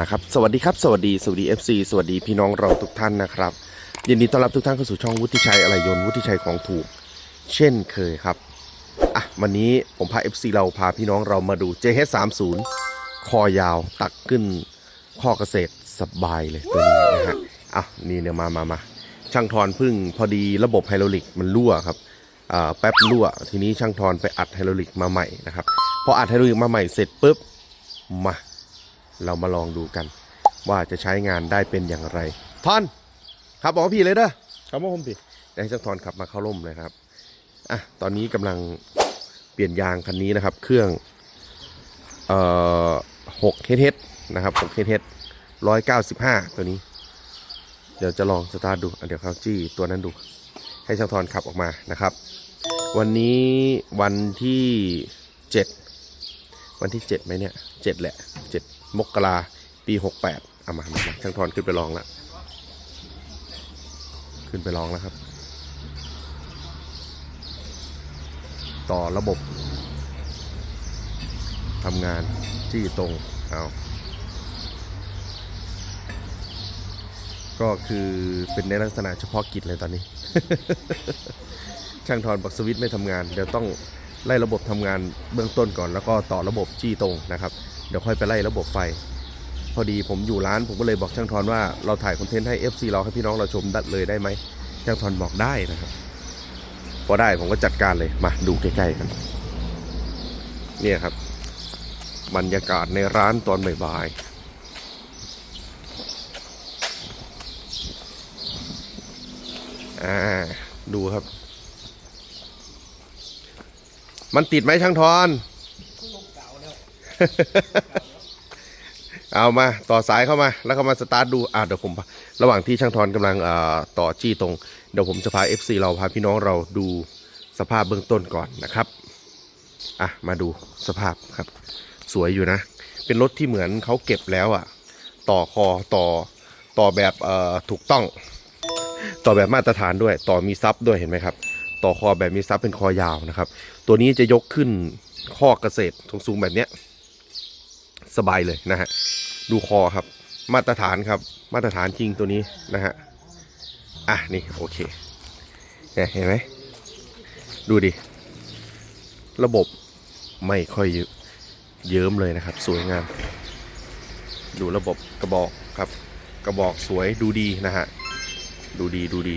มาครับ สวัสดีครับ สวัสดีสวัสดี FC สวัสดีพี่น้องเราทุกท่านนะครับยินดีต้อนรับทุกท่านเข้าสู่ช่องวุฒิชัยอะไรยนต์วุฒิชัยของถูก เช่นเคยครับอะวันนี้ผมพา FC เราพาพี่น้องเรามาดู JH30 คอยาวตักขึ้นข้อเกษตรสบายเลยตัวนี้นะฮะอะนี่เนี่ยมามามาช่างทอนพึ่งพอดีระบบไฮดรอลิกมันรั่วครับอ่าแป๊บรั่ว ทีนี้ช่างทอนไปอัดไฮดรอลิกมาใหม่นะครับพออัดไฮดรอลิกมาใหม่เสร็จปุ๊บมา เรามาลองดูกัน ว่าจะใช้งานได้เป็นอย่างไรทอนครับบอกว่าพี่เลยเด้อครับผมพี่เดี๋ยวให้ช่างทอนขับมาเข้าร่มเลยครับอะตอนนี้กำลังเปลี่ยนยางคันนี้นะครับ เครื่องเอ่อหกเฮดนะครับหกเฮดร้อยเก้าสิบห้าตัวนี้ เดี๋ยวจะลองสตาร์ทดูอะเดี๋ยวเขาจี้ตัวนั้นดู ให้ช่างทอนขับออกมานะครับ วันนี้วันที่เจ็ดวันที่เจ็ดไหมเนี่ยเจ็ดแหละเจ็ด มกราปีหกแปดเอามามามาช่างทอนขึ้นไปลองแล้วขึ้นไปลองแล้วครับ ต่อระบบทำงานจี้ตรงเอาก็คือเป็นในลักษณะเฉพาะกิจเลยตอนนี้ ช่างทอนบอกสวิตไม่ทำงาน เดี๋ยวต้องไล่ระบบทำงานเบื้องต้นก่อน แล้วก็ต่อระบบจี้ตรงนะครับ เดี๋ยวค่อยไปไล่ระบบไฟ พอดีผมอยู่ร้านผมก็เลยบอกช่างทอนว่าเราถ่ายคอนเทนต์ให้ FC เราให้พี่น้องเราชมดัดเลยได้ไหมช่างทอนบอกได้นะครับพอได้ผมก็จัดการเลยมาดูใกล้ๆกันเนี่ยครับ บรรยากาศในร้านตอนบ่ายๆอ่าดูครับ มันติดไหมช่างทอน เอามาต่อสายเข้ามาแล้วก็มาสตาร์ทดูอ่าเดี๋ยวผม ระหว่างที่ช่างทอนกำลังต่อจี้ตรง เดี๋ยวผมจะพา FC เราพาพี่น้องเราดูสภาพเบื้องต้นก่อนนะครับอะมาดูสภาพครับ สวยอยู่นะ เป็นรถที่เหมือนเขาเก็บแล้วอะ ต่อคอต่อต่อแบบเอ่อถูกต้อง ต่อแบบมาตรฐานด้วย ต่อมีซับด้วยเห็นไหมครับ ต่อคอแบบมีซับเป็นคอยาวนะครับ ตัวนี้จะยกขึ้นข้อเกษตรสูงๆแบบเนี้ย สบายเลยนะฮะดูคอครับ มาตรฐานครับ มาตรฐานจริงตัวนี้นะฮะอะนี่โอเคเนี่ยเห็นไหมดูดิ ระบบไม่ค่อยเย,ยิ้มเลยนะครับ สวยงาม ดูระบบกระบอกครับ กระบอกสวยดูดีนะฮะ ดูดีดูดี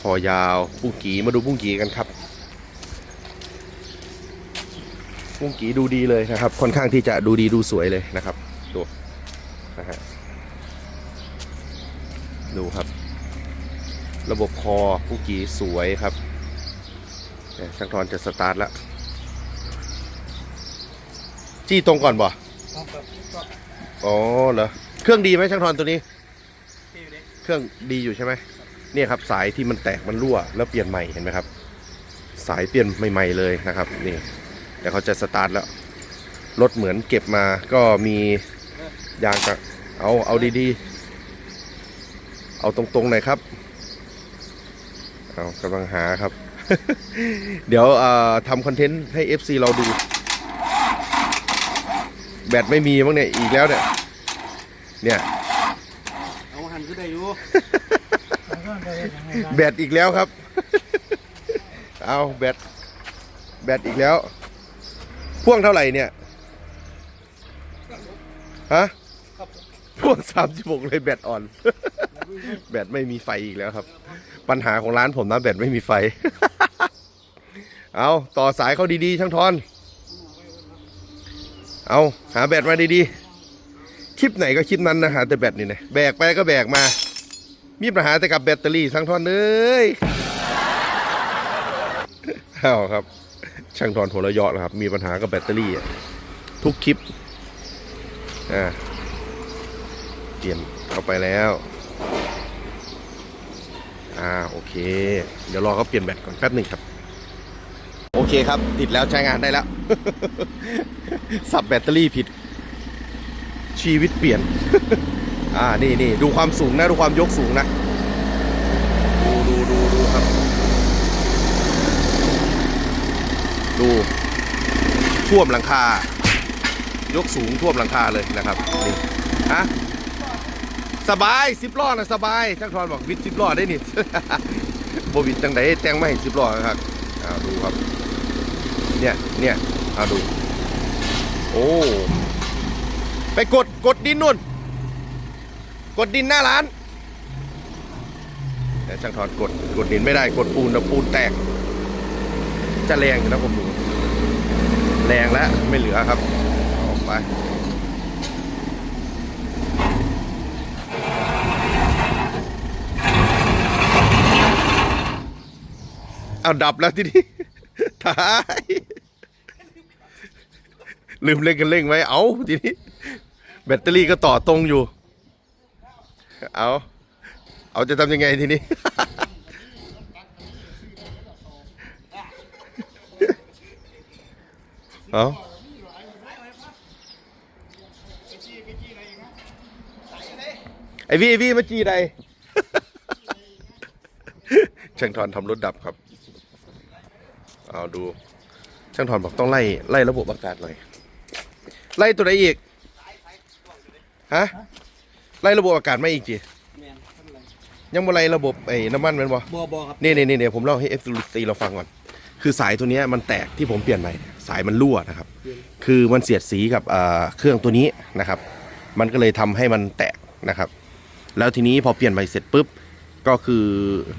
คอยาวปุ้งกีมาดูปุ้งกีกันครับ ปุ้งกีดูดีเลยนะครับ ค่อนข้างที่จะดูดีดูสวยเลยนะครับ ดูนะฮะดูครับ ระบบคอปุ้งกีสวยครับเนี่ยช่างทอนจะสตาร์ทแล้วจี้ตรงก่อนบ่อ๋อเหรอเครื่องดีไหมช่างทอนตัวนี้เครื่องดีอยู่ใช่ไหมเนี่ยครับ สายที่มันแตกมันรั่วแล้วเปลี่ยนใหม่เห็นไหมครับ สายเปลี่ยนใหม่ ๆเลยนะครับ นี่ เดี๋ยวเขาจะสตาร์ทแล้ว รถเหมือนเก็บมาก็มียางกะเอาเอาดีๆ เอาตรงๆหน่อยครับ เอากำลังหาครับ เดี๋ยวทำคอนเทนต์ให้ FC เราดู แบตไม่มีมั้งเนี่ย อีกแล้วเนี่ย เนี่ยเอาหันขึ้นได้อยู่แบตอีกแล้วครับ เอาแบตแบตอีกแล้ว พ่วงเท่าไหร่เนี่ยฮะพ่วงสามสิบหกเลยแบตอ่อน แบตไม่มีไฟอีกแล้วครับ ปัญหาของร้านผมนะแบตไม่มีไฟ เอาต่อสายเขาดีๆช่างทอน เอาหาแบตมาดีๆ คลิปไหนก็คลิปนั้นนะหาแต่แบตนี่นะแบกไปก็แบกมา มีปัญหาแต่กับแบตเตอรี่ช่างทอนเอ้ยเอาครับ ช่างทอนหัวเราะเยาะนะครับ มีปัญหากับแบตเตอรี่อะทุกคลิปอ่าเปลี่ยนเข้าไปแล้วอ่าโอเค เดี๋ยวรอเขาเปลี่ยนแบตก่อนแป๊บหนึ่งครับ โอเคครับ ติดแล้วใช้งานได้แล้ว สับแบตเตอรี่ผิด ชีวิตเปลี่ยน อ่านี่นี่ดูความสูงนะ ดูความยกสูงนะ ดูดูดูดูครับ ดูท่วมหลังคา ยกสูงท่วมหลังคาเลยนะครับนี่ฮะสบายสิบล้อนะสบายช่างทอนบอกวิทสิบล้อได้นี่โบวิดจังไดแต่งไม่สิบล้อครับเอาดูครับ เนี่ยเนี่ยเอาดู โอ้ไปกดกดดินนู่น กดดินหน้าร้านแต่ช่างทอนกดกดดินไม่ได้กดปูนแล้วปูนแตก จะแรงอยู่นะผมดู แรงแล้วไม่เหลือครับออกไปเอาดับแล้วทีนี้ท้ายลืมเล่นกันเร่งไว้ เอาทีนี้ แบตเตอรี่ก็ต่อตรงอยู่ เอา เอาจะทำยังไงทีนี้ เอาไอพี่ไอพี่มาจีใดช่างทอนทำรถดับครับ เอาดู ช่างทอนบอกต้องไล่ไล่ระบบอากาศหน่อย ไล่ตัวไหนอีก ฮะ ไล่ระบบอากาศไม่อีกจีแมนทำไรยังบ่ไล่ระบบไอ้น้ำมันแมันบ่บอบอครับนี่นี่นี่เดี๋ยวผมเล่าให้ f อ c เราฟังก่อน คือสายตัวนี้มันแตกที่ผมเปลี่ยนใหม่สายมันรั่วนะครับ คือมันเสียดสีกับเครื่องตัวนี้นะครับ มันก็เลยทำให้มันแตกนะครับ แล้วทีนี้พอเปลี่ยนใหม่เสร็จปุ๊บก็คือ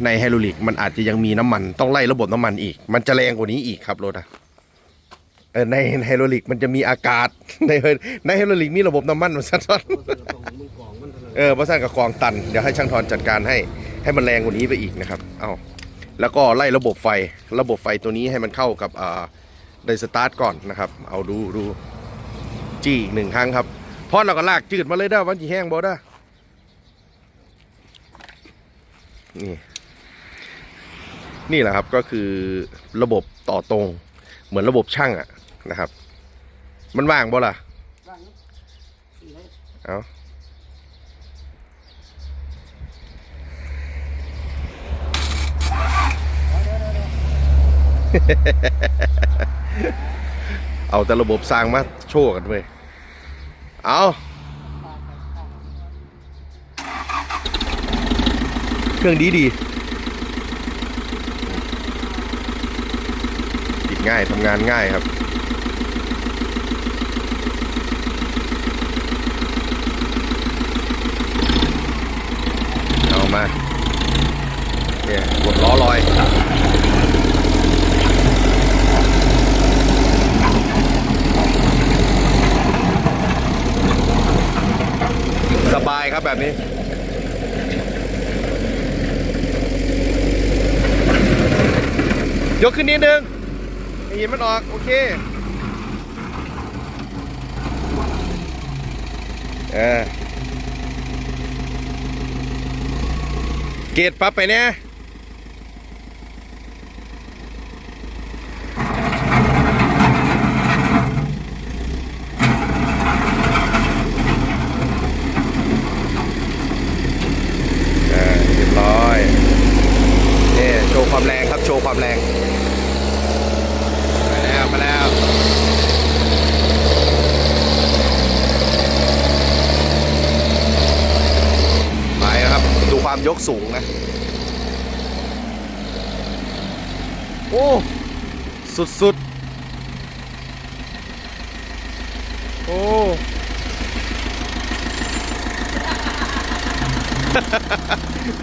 ในไฮดรอลิกมันอาจจะยังมีน้ำมันต้องไล่ระบบน้ำมันอีก มันจะแรงกว่านี้อีกครับรถอะเออในไฮดรอลิกมันจะมีอากาศในในไฮดรอลิกมีระบบน้ำมันมันซัดซ้อนตรงมึงกองมันเออเพราะสร้างกับกองตัน เดี๋ยวให้ช่างทอนจัดการให้ให้มันแรงกว่านี้ไปอีกนะครับ เอา แล้วก็ไล่ระบบไฟระบบไฟตัวนี้ให้มันเข้ากับอ่าไดสตาร์ทก่อนนะครับ เอาดูดูจี้อีกหนึ่งครั้งครับเพราะเราก็ลากจืดมาเลยเด้อวันจีแห้งบ่เด้อนี่นี่แหละครับก็คือระบบต่อตรง เหมือนระบบช่างอะนะครับ มันว่างบ่ล่ะร่างนั้นสี่ให้เอา เอาแต่ระบบสร้างมาโชว์กันเว้ย เอาเครื่องดีดีติดง่ายทำงานง่ายครับเอามาเนี่ยกดล้อลอย สบาย ครับแบบนี้ยกขึ้นนิดนึงให้หินมันออก โอเคเออเกตปั๊บไปเนี่ยเออเรียบร้อยนี่โชว์ความแรงครับ โชว์ความแรง ไปแล้วไปแล้ว ไปนะครับ ดูความยก สูงนะ โอ้ สุดๆ โอ้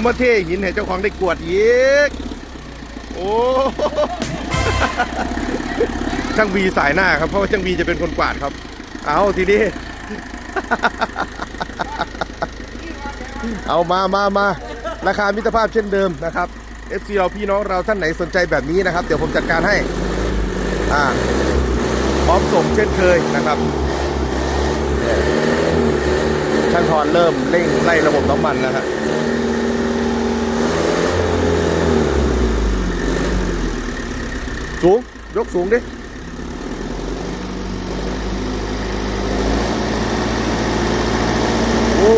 มาเท่หินให้เจ้าของได้กวดยีกโอ้ช่างบีสายหน้าครับ เพราะว่าช่างบีจะเป็นคนกวาดครับ เอาทีนี้ เอามามามา ราคามิตรภาพเช่นเดิมนะครับ FC เราพี่น้องเราท่านไหนสนใจแบบนี้นะครับ เดี๋ยวผมจัดการให้อ่าพร้อมส่งเช่นเคยนะครับช่างทอนเริ่มเร่งไล่ระบบน้ำมันแล้วครับสูง ยกสูงดิ โอ้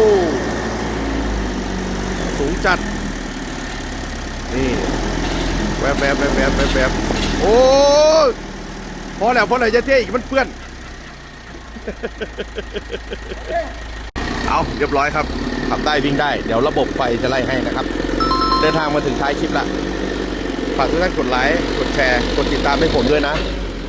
สูง จัด นี่แวบแวบแวบแวบแวบแวบโอ้พอแล้วพอแล้วจะเท่อีกมันเปื้อน เอาเรียบร้อยครับขับได้วิ่งได้ เดี๋ยวระบบไฟจะไล่ให้นะครับ เดินทางมาถึงท้ายคลิปละฝากทุกท่านกดไลค์ กดแชร์ กดติดตามให้ผมด้วยนะ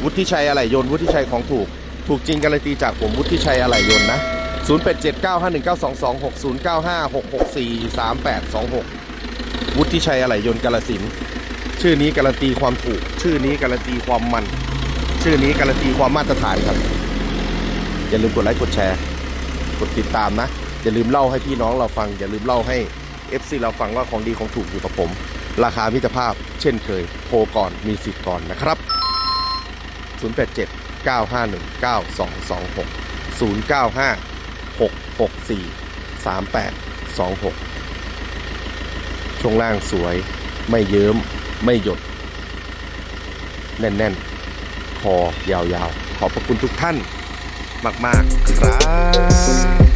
วุฒิชัยอะไหล่ยน วุฒิชัยของถูก ถูกจริงการันตีจากผมวุฒิชัยอะไหล่ยนนะ 08795192260956643826 วุฒิชัยอะไหล่ยนต์กาลสิน ชื่อนี้การันตีความถูก ชื่อนี้การันตีความมัน ชื่อนี้การันตีความมาตรฐานครับ อย่าลืมกดไลค์กดแชร์ กดติดตามนะ อย่าลืมเล่าให้พี่น้องเราฟัง อย่าลืมเล่าให้ FC เราฟังว่าของดีของถูกอยู่กับผม ราคามิตรภาพ เช่นเคย โทรก่อนมีสิทธิ์ก่อนนะครับ 087 951 9226 095 64 3826 ช่วงล่างสวยไม่เยิ้ม ไม่หยด แน่น ๆ คอยาว ๆ ขอบพระคุณทุกท่านมาก ๆ ครับ